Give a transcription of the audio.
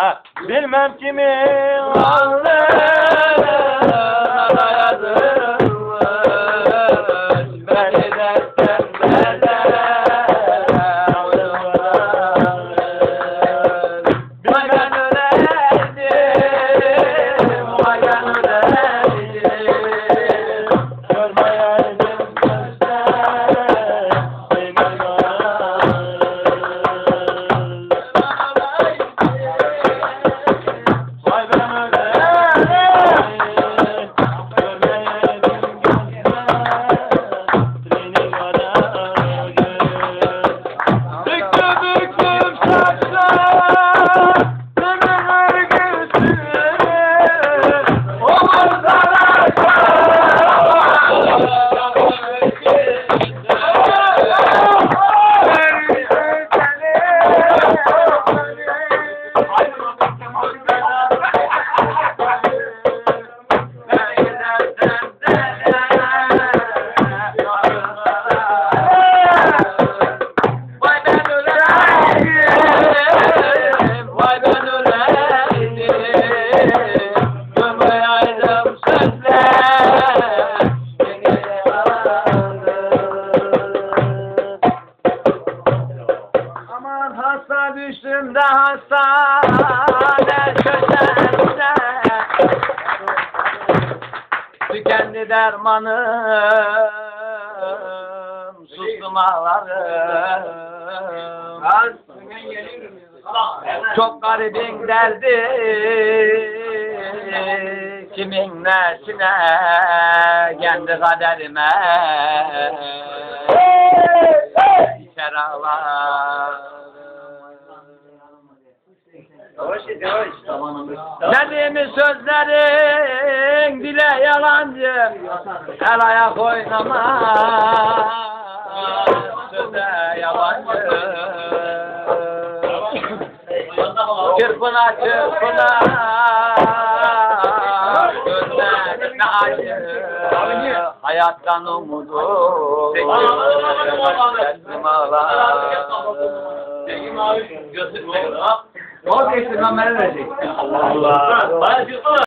Ha, bilmem kimin alnına yazılmış beni de Aman hasta düştüm de hastane köşesine Tükendi dermanım, sustum ağlarım. Çok garibin derdi Kimin nesine Kendi kaderime. İçer ağlar Dediğimiz sözlerin dile yalancı. El ayak oynama Söze yabancı. Çırpına çırpına. Gözlerine acı. Hayattan umudu. Teslim ağlar Vazgeçtim ben bana verecek. Allah Allah.